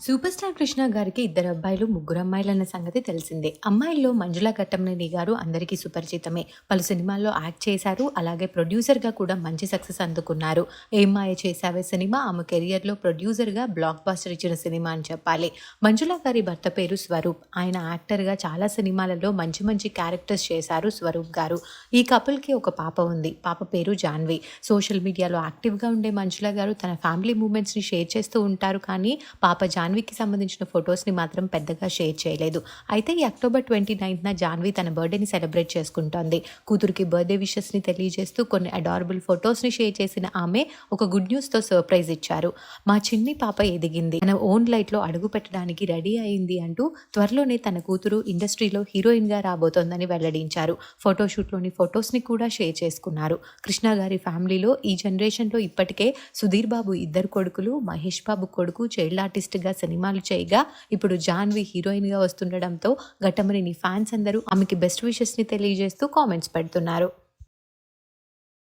Super star Krishna గారికి ఇద్దరు అబ్బాయిలు ముగ్గురు అమ్మాయిలు అన్న సంగతి తెలిసిందే. అమ్మాయిల్లో మంజుల ఘట్టంనేని గారు అందరికీ సుపరిచితమే. పలు సినిమాల్లో యాక్ట్ చేశారు. అలాగే ప్రొడ్యూసర్గా కూడా మంచి సక్సెస్ అందుకున్నారు. ఏం చేశావే సినిమా? ఆమె కెరియర్లో ప్రొడ్యూసర్గా బ్లాక్ బాస్టర్ ఇచ్చిన సినిమా అని చెప్పాలి. మంజుల గారి భర్త పేరు స్వరూప్. ఆయన యాక్టర్గా చాలా సినిమాలలో మంచి మంచి క్యారెక్టర్స్ చేశారు స్వరూప్ గారు. ఈ కపుల్కి ఒక పాప ఉంది. పాప పేరు జాన్వి. సోషల్ మీడియాలో యాక్టివ్గా ఉండే మంజుల గారు తన ఫ్యామిలీ మూమెంట్స్ని షేర్ చేస్తూ ఉంటారు కానీ పాప జాన్వీకి సంబంధించిన ఫొటోస్ని మాత్రం పెద్దగా షేర్ చేయలేదు. అయితే ఈ అక్టోబర్ ట్వంటీ నైన్త్న జాన్వి తన బర్త్డేని సెలబ్రేట్ చేసుకుంటోంది. కూతురికి బర్త్డే విషెస్ని తెలియజేస్తూ కొన్ని అడారబుల్ ఫొటోస్ని షేర్ చేసిన ఆమె ఒక గుడ్ న్యూస్తో సర్ప్రైజ్ ఇచ్చారు. మా చిన్ని పాప ఎదిగింది. తన ఓన్ లైట్లో అడుగు పెట్టడానికి రెడీ అయింది అంటూ త్వరలోనే తన కూతురు ఇండస్ట్రీలో హీరోయిన్గా రాబోతోందని వెల్లడించారు. ఫోటోషూట్లోని ఫొటోస్ని కూడా షేర్ చేసుకున్నారు. కృష్ణ గారి ఫ్యామిలీలో ఈ జనరేషన్లో ఇప్పటికే సుధీర్ బాబు ఇద్దరు కొడుకులు మహేష్ బాబు కొడుకు చైల్డ్ ఆర్టిస్ట్గా సినిమాలు చేయగా ఇప్పుడు జాన్వి హీరోయిన్గా వస్తుండడంతో ఘటమరిని ఫ్యాన్స్ అందరూ ఆమెకి బెస్ట్ విషెస్ని తెలియజేస్తూ కామెంట్స్ పెడుతున్నారు.